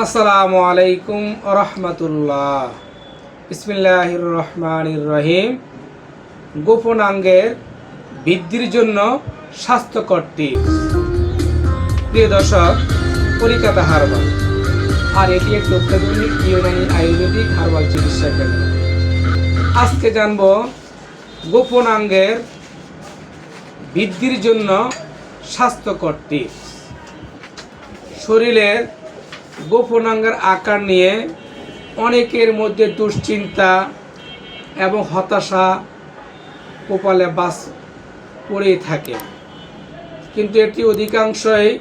আসসালামু আলাইকুম রহমতুল্লাহ বিসমিল্লাহ রহমান রহিম। গোপনাঙ্গের বৃদ্ধির জন্য স্বাস্থ্যকর টিপস। প্রিয় দর্শক কলিকাতা হারবাল। আর এটি একটি অত্যাধুনিক ইউনানি আয়ুর্বেদিক হারবাল চিকিৎসা কেন্দ্র। আজকে জানব গোপনাঙ্গের বৃদ্ধির জন্য স্বাস্থ্যকর টিপস। শরীরের গোপনাঙ্গের আকার নিয়ে অনেকের মধ্যে দুশ্চিন্তা এবং হতাশা কপালে বাস পড়েই থাকে। কিন্তু এটি অধিকাংশই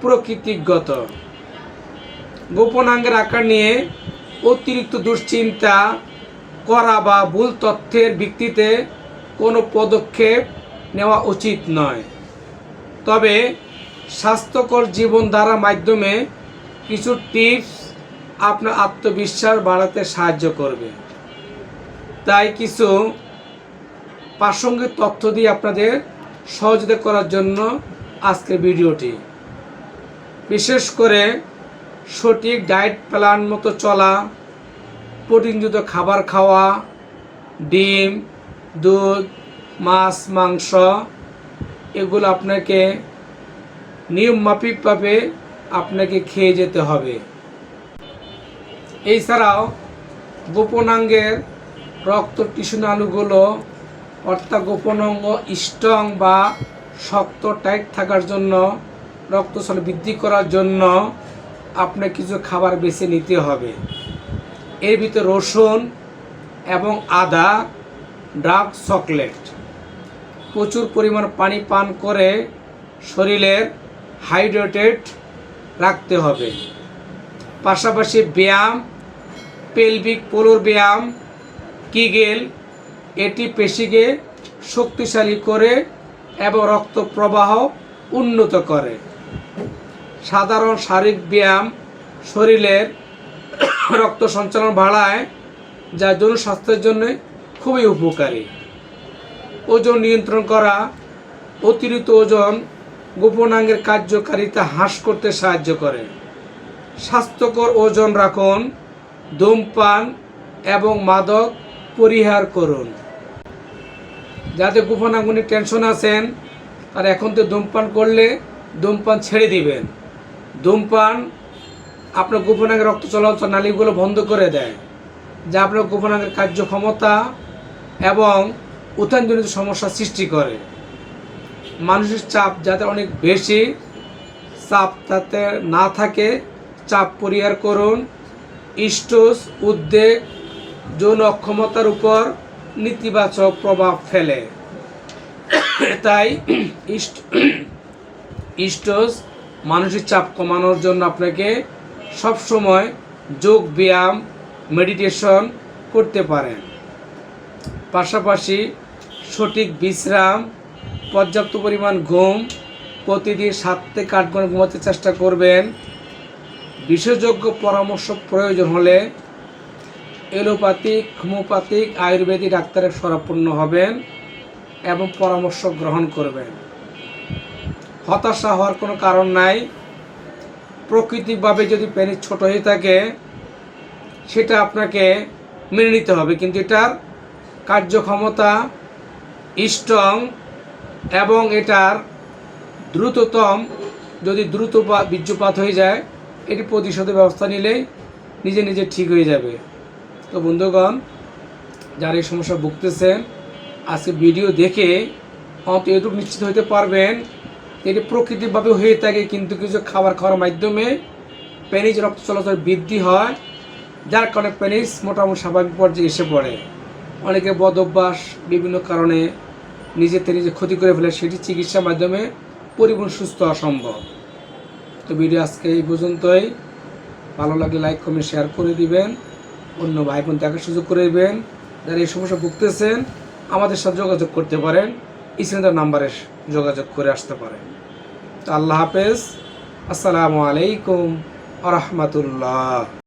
প্রকৃতিগত। গোপনাঙ্গের আকার নিয়ে অতিরিক্ত দুশ্চিন্তা করা বা ভুল তথ্যের ভিত্তিতে কোনো পদক্ষেপ নেওয়া উচিত নয়। তবে স্বাস্থ্যকর জীবনধারা মাধ্যমে কিছু টিপস আপনার আত্মবিশ্বাস বাড়াতে সাহায্য করবে। তাই কিছু প্রাসঙ্গিক তথ্য দিয়ে আপনাদের সহযোগিতা করার জন্য আজকের ভিডিওটি। বিশেষ করে সঠিক ডায়েট প্ল্যান মতো চলা প্রোটিনযুক্ত খাবার খাওয়া, ডিম, দুধ, মাছ, মাংস, এগুলো আপনাকে নিয়মমাফিকভাবে আপনাকে খেয়ে যেতে হবে। এছাড়াও গোপনাঙ্গের রক্ত টিস্যুনালুগুলো অর্থাৎ গোপনাঙ্গ স্ট্রং বা শক্ত টাইট থাকার জন্য, রক্তচল বৃদ্ধি করার জন্য আপনার কিছু খাবার বেছে নিতে হবে। এর ভিতরে রসুন এবং আদা, ডার্ক চকলেট। প্রচুর পরিমাণ পানি পান করে শরীরের হাইড্রেটেড রাখতে হবে। পাশাপাশি ব্যায়াম, পেলভিক, পোলোর ব্যায়াম, কিগেল, এটি পেশিকে শক্তিশালী করে এবং রক্ত প্রবাহ উন্নত করে। সাধারণ শারীরিক ব্যায়াম শরীরের রক্ত সঞ্চালন বাড়ায়, যা যৌন স্বাস্থ্যের জন্য খুবই উপকারী। ওজন নিয়ন্ত্রণ করা, অতিরিক্ত ওজন গোপনাঙ্গের কার্যকারিতা হ্রাস করতে সাহায্য করে। স্বাস্থ্যকর ওজন রাখুন, ধূমপান এবং মাদক পরিহার করুন। যাতে গোপনাঙ্গুনি টেনশন আছেন, আর এখন তো ধূমপান করলে ধূমপান ছেড়ে দিবেন। ধূমপান আপনার গোপনাঙ্গের রক্ত চলাচল নালীগুলো বন্ধ করে দেয়, যা আপনার গোপনাঙ্গের কার্যক্ষমতা এবং উত্থানজনিত সমস্যা সৃষ্টি করে। মানুষের চাপ যাতে অনেক বেশি, চাপ তাতে না থাকে, চাপ পরিহার করুন। স্টোস উদ্বেগ, যৌন অক্ষমতার উপর নেতিবাচক প্রভাব ফেলে। তাই স্টোস মানসিক চাপ কমানোর জন্য আপনাকে সবসময় যোগ ব্যায়াম, মেডিটেশন করতে পারেন। পাশাপাশি সঠিক বিশ্রাম পর্যাপ্ত পরিমাণ ঘুম, প্রতিদিন সাত থেকে আট ঘণ্টা ঘুমাতে চেষ্টা করবেন। বিশেষজ্ঞ পরামর্শ প্রয়োজন হলে এলোপ্যাথিক, হোমিওপ্যাথিক, আয়ুর্বেদিক ডাক্তারের সরাপন্ন হবেন এবং পরামর্শ গ্রহণ করবেন। হতাশা হওয়ার কোনো কারণ নাই। প্রকৃতিকভাবে যদি পেনিস ছোট হয়ে থাকে, সেটা আপনাকে মেনে নিতে হবে। কিন্তু এটার কার্যক্ষমতা স্ট্রং এবং এটার দ্রুততম, যদি দ্রুত বীর্যপাত হয়ে যায়, এটি প্রতিশোধের ব্যবস্থা নিলেই নিজে নিজে ঠিক হয়ে যাবে। তো বন্ধুগণ, যারা এই সমস্যা ভুগতেছেন আজকে ভিডিও দেখে অন্ত এটুকু নিশ্চিত হতে পারবেন, এটি প্রকৃতিভাবে হয়ে থাকে কিন্তু কিছু খাবার খাওয়ার মাধ্যমে পেনিস রক্ত চলাচল বৃদ্ধি হয়, যার কারণে পেনিস মোটামুটি স্বাভাবিক পর্যায়ে এসে পড়ে। অনেকে বদ অভ্যাস বিভিন্ন কারণে নিজেতে নিজে ক্ষতি করে ফেলে, সেটি চিকিৎসার মাধ্যমে পরিপূর্ণ সুস্থ অসম্ভব তো ভিডিও আজকে এই পর্যন্তই। ভালো লাগলে লাইক কমেন্ট শেয়ার করে দিবেন। অন্য ভাই বোন দেখার সুযোগ করে দেবেন। যারা এই সমস্যা ভুগতেছেন, আমাদের সাথে যোগাযোগ করতে পারেন। স্ক্রিনের নাম্বারে যোগাযোগ করে আসতে পারেন। তো আল্লাহ হাফেজ। আসসালামু আলাইকুম আ রহমতুল্লাহ।